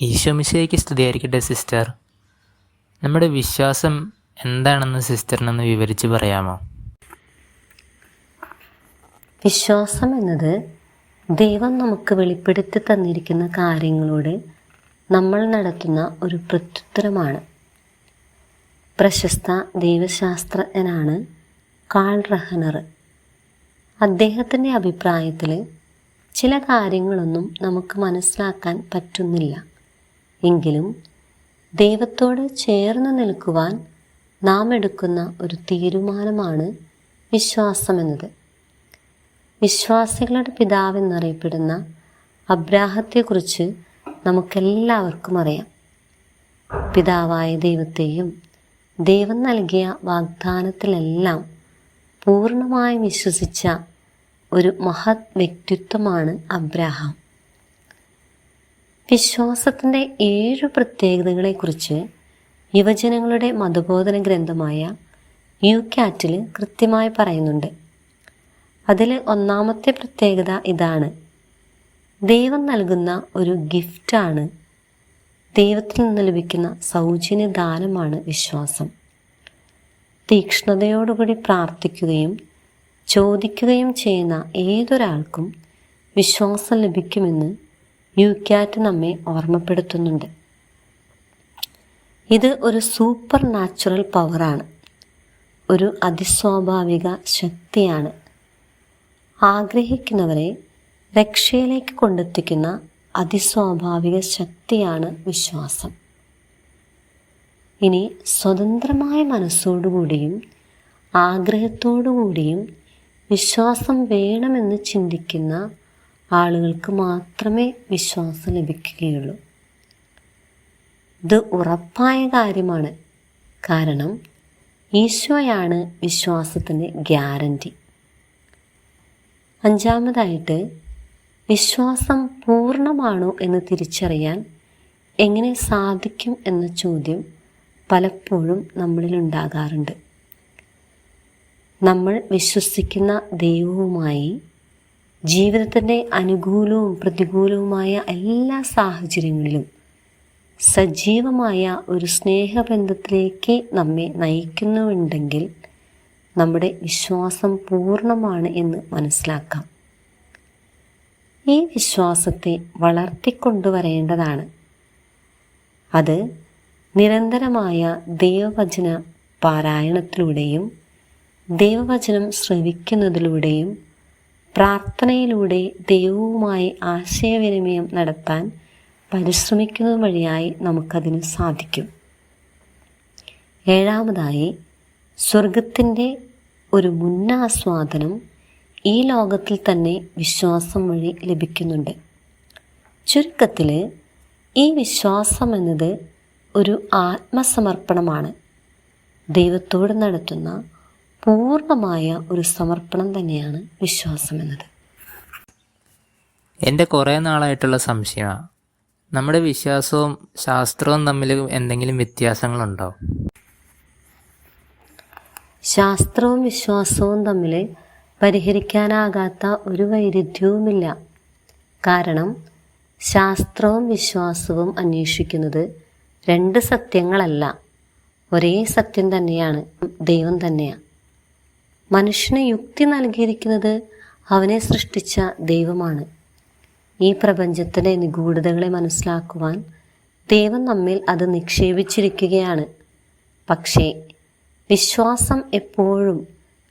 ഈശോമിശയ്ക്ക് സ്തുതിയായിരിക്കട്ടെ സിസ്റ്റർ. നമ്മുടെ വിശ്വാസം എന്താണെന്ന് സിസ്റ്ററിനൊന്ന് വിവരിച്ച് പറയാമോ? വിശ്വാസം എന്നത് ദൈവം നമുക്ക് വെളിപ്പെടുത്തി തന്നിരിക്കുന്ന കാര്യങ്ങളോട് നമ്മൾ നടത്തുന്ന ഒരു പ്രത്യുത്തരമാണ്. പ്രശസ്ത ദൈവശാസ്ത്രജ്ഞനാണ് കാൾ റഹനർ. അദ്ദേഹത്തിന്റെ അഭിപ്രായത്തിൽ ചില കാര്യങ്ങളൊന്നും നമുക്ക് മനസ്സിലാക്കാൻ പറ്റുന്നില്ല. എങ്കിലും ദൈവത്തോട് ചേർന്ന് നിൽക്കുവാൻ നാം എടുക്കുന്ന ഒരു തീരുമാനമാണ് വിശ്വാസമെന്നത്. വിശ്വാസികളുടെ പിതാവെന്നറിയപ്പെടുന്ന അബ്രാഹത്തെക്കുറിച്ച് നമുക്കെല്ലാവർക്കും അറിയാം. പിതാവായ ദൈവത്തെയും ദൈവം നൽകിയ വാഗ്ദാനത്തിലെല്ലാം പൂർണമായും വിശ്വസിച്ച ഒരു മഹത് വ്യക്തിത്വമാണ് അബ്രാഹാം. വിശ്വാസത്തിന്റെ ഏഴ് പ്രത്യേകതകളെക്കുറിച്ച് യുവജനങ്ങളുടെ മതബോധന ഗ്രന്ഥമായ യു കാറ്റിൽ കൃത്യമായി പറയുന്നുണ്ട്. അതിൽ ഒന്നാമത്തെ പ്രത്യേകത ഇതാണ്. ദൈവം നൽകുന്ന ഒരു ഗിഫ്റ്റാണ്. ദൈവത്തിൽ നിന്ന് ലഭിക്കുന്ന സൗജന്യ ദാനമാണ് വിശ്വാസം. തീക്ഷ്ണതയോടുകൂടി പ്രാർത്ഥിക്കുകയും ചോദിക്കുകയും ചെയ്യുന്ന ഏതൊരാൾക്കും വിശ്വാസം ലഭിക്കുമെന്ന് യു ക്യാറ്റ് നമ്മെ ഓർമ്മപ്പെടുത്തുന്നുണ്ട്. ഇത് ഒരു സൂപ്പർ നാച്ചുറൽ പവറാണ്. ഒരു അതിസ്വാഭാവിക ശക്തിയാണ്. ആഗ്രഹിക്കുന്നവരെ രക്ഷയിലേക്ക് കൊണ്ടെത്തിക്കുന്ന അതിസ്വാഭാവിക ശക്തിയാണ് വിശ്വാസം. ഇനി സ്വതന്ത്രമായ മനസ്സോടുകൂടിയും ആഗ്രഹത്തോടുകൂടിയും വിശ്വാസം വേണമെന്ന് ചിന്തിക്കുന്ന ആളുകൾക്ക് മാത്രമേ വിശ്വാസം ലഭിക്കുകയുള്ളൂ. ഇത് ഉറപ്പായ കാര്യമാണ്. കാരണം ഈശോയാണ് വിശ്വാസത്തിന്റെ ഗ്യാരണ്ടി. അഞ്ചാമതായിട്ട് വിശ്വാസം പൂർണമാണോ എന്ന് തിരിച്ചറിയാൻ എങ്ങനെ സാധിക്കും എന്ന ചോദ്യം പലപ്പോഴും നമ്മളിലുണ്ടാകാറുണ്ട് നമ്മൾ വിശ്വസിക്കുന്ന ദൈവവുമായി ജീവിതത്തിന്റെ അനുകൂലവും പ്രതികൂലവുമായ എല്ലാ സാഹചര്യങ്ങളിലും സജീവമായ ഒരു സ്നേഹബന്ധത്തിലേക്ക് നമ്മെ നയിക്കുന്നുണ്ടെങ്കിൽ നമ്മുടെ വിശ്വാസം പൂർണമാണ് എന്ന് മനസ്സിലാക്കാം. ഈ വിശ്വാസത്തെ വളർത്തിക്കൊണ്ടുവരേണ്ടതാണ്. അത് നിരന്തരമായ ദൈവവചന പാരായണത്തിലൂടെയും ദൈവവചനം ശ്രവിക്കുന്നതിലൂടെയും പ്രാർത്ഥനയിലൂടെ ദൈവവുമായി ആശയവിനിമയം നടത്താൻ പരിശ്രമിക്കുന്നത് വഴിയായി നമുക്കതിന് സാധിക്കും. ഏഴാമതായി സ്വർഗത്തിന്റെ ഒരു മുന്നാസ്വാദനം ഈ ലോകത്തിൽ തന്നെ വിശ്വാസം വഴി ലഭിക്കുന്നുണ്ട്. ചുരുക്കത്തിൽ ഈ വിശ്വാസം എന്നത് ഒരു ആത്മസമർപ്പണമാണ്. ദൈവത്തോട് നടത്തുന്ന പൂർണമായ ഒരു സമർപ്പണം തന്നെയാണ് വിശ്വാസം എന്നത്. എന്റെ കുറേ നാളായിട്ടുള്ള സംശയമാണ് നമ്മുടെ വിശ്വാസവും ശാസ്ത്രവും തമ്മിൽ എന്തെങ്കിലും വ്യത്യാസങ്ങളുണ്ടോ? ശാസ്ത്രവും വിശ്വാസവും തമ്മിൽ പരിഹരിക്കാനാകാത്ത ഒരു വൈരുദ്ധ്യവുമില്ല. കാരണം ശാസ്ത്രവും വിശ്വാസവും അന്വേഷിക്കുന്നത് രണ്ട് സത്യങ്ങളല്ല. ഒരേ സത്യം തന്നെയാണ്. ദൈവം തന്നെയാണ് മനുഷ്യന് യുക്തി നൽകിയിരിക്കുന്നത് അവനെ സൃഷ്ടിച്ച ദൈവമാണ്. ഈ പ്രപഞ്ചത്തിലെ നിഗൂഢതകളെ മനസ്സിലാക്കുവാൻ ദൈവം നമ്മിൽ അത് നിക്ഷേപിച്ചിരിക്കുകയാണ്. പക്ഷേ വിശ്വാസം എപ്പോഴും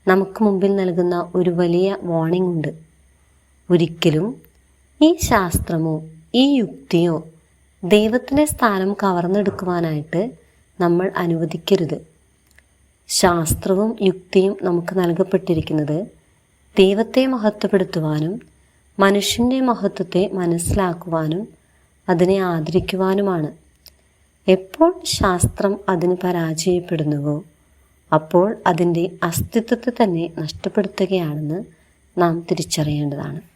നമുക്ക് മുമ്പിൽ നൽകുന്ന ഒരു വലിയ വാണിംഗ് ഉണ്ട്. ഒരിക്കലും ഈ ശാസ്ത്രമോ ഈ യുക്തിയോ ദൈവത്തിന്റെ സ്ഥാനം കവർന്നെടുക്കുവാനായിട്ട് നമ്മൾ അനുവദിക്കരുത്. ശാസ്ത്രവും യുക്തിയും നമുക്ക് നൽകപ്പെട്ടിരിക്കുന്നത് ദൈവത്തെ മഹത്വപ്പെടുത്തുവാനും മനുഷ്യന്റെ മഹത്വത്തെ മനസ്സിലാക്കുവാനും അതിനെ ആദരിക്കുവാനുമാണ്. എപ്പോൾ ശാസ്ത്രം അതിന് പരാജയപ്പെടുന്നുവോ അപ്പോൾ അതിന്റെ അസ്തിത്വത്തെ തന്നെ നഷ്ടപ്പെടുത്തുകയാണെന്ന് നാം തിരിച്ചറിയേണ്ടതാണ്.